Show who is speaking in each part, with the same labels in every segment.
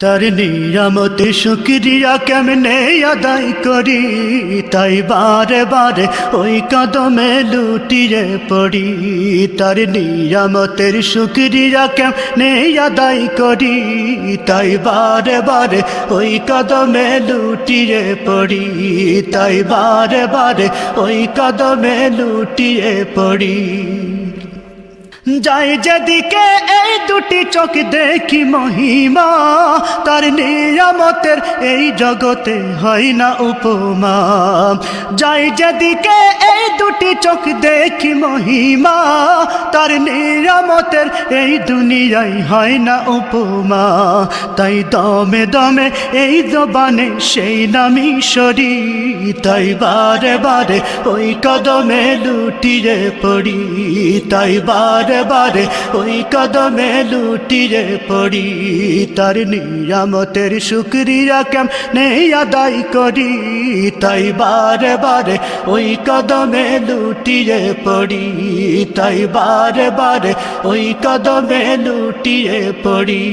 Speaker 1: তার নিয়ামতে শুক্রিয়া কেমনে আদায় করি? তাই বারে বারে ওই কদমে লুটিয়ে পড়ি। তার নিয়ামতের শুক্রিয়া কেমনে আদায় করি? তাই বারে বারে ওই কদমে লুটিয়ে পড়ি। তাই বারে বারে ওই কদমে লুটিয়ে পড়ি। যাই যেদিকে এই দুটি চোখ দেখি মহিমা, তার নিয়ামতের এই জগতে হয় না উপমা। যাই যেদিকে এই দুটি চোখ দেখি মহিমা, তার নিয়ামতের এই দুনিয়ায় হয় না উপমা। তাই দমে দমে এই জবানে সেই নামি সরি, তাই বারে বারে ওই কদমে লুটিয়ে পড়ি, তাই বারে বারে ওই কদমে লুটিয়ে পড়ি। তার নিয়ামতের শুক্রিয়া কেম নেই আদায় করি? তাই বারে বারে ওই কদমে লুটিয়ে পড়ি। তাই বারে বারে ওই কদমে লুটিয়ে পড়ি।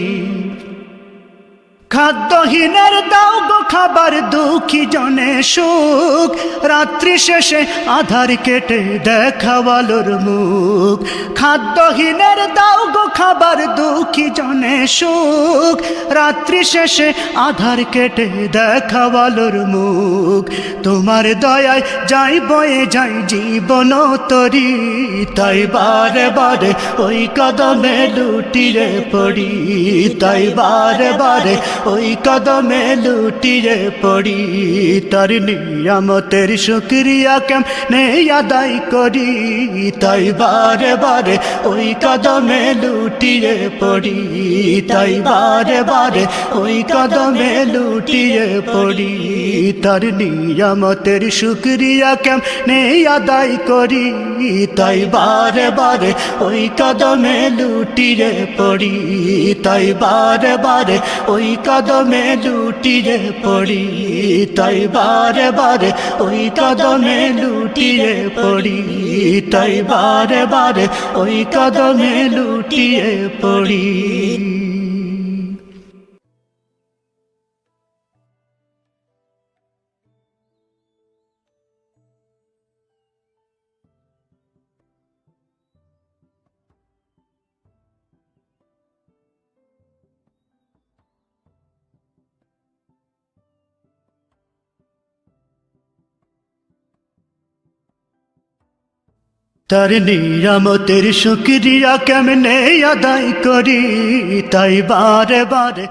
Speaker 1: খাদ্যহীনের দাও গো খাবার, দুঃখী জনে সুখ। রাত্রি শেষে আধার কেটে দেখাওয়ালোর মুখ। খাদ্যহীনের দাও গো খাবার, দুঃখী জনে সুখ। রাত্রি শেষে আধার কেটে দেখাওয়ালোর মুখ। তোমার দয়ায় যাই বয়ে যাই জীবন তরি, তাই বারে বারে ওই কদমে লুটিয়ে পড়ি। তাই বারে বারে ওই কদমে লুটিয়ে পড়ি। তার নিয়ামতের শুক্রিয়া কেম নেই আদায় করি? তাই বারে বারে ওই কদমে লুটিয়ে পড়ি, তাই বারে বারে ওই কদমে লুটিয়ে পড়ি। তার নিয়ামতের শুক্রিয়া কেম নেই আদায় করি? তাই বারে বারে ওই কদমে লুটিয়ে পড়ি, তাই বারে বারে ওই কদমে লুটিয়ে পড়ি। তাই বারে বারে ওই কদমে লুটিয়ে পড়ি, তাই বারে বারে ওই কদমে লুটিয়ে পড়ি। তার নিরামতের শুক্রিয়া কেমনে আদায় করি তাই বারে বারে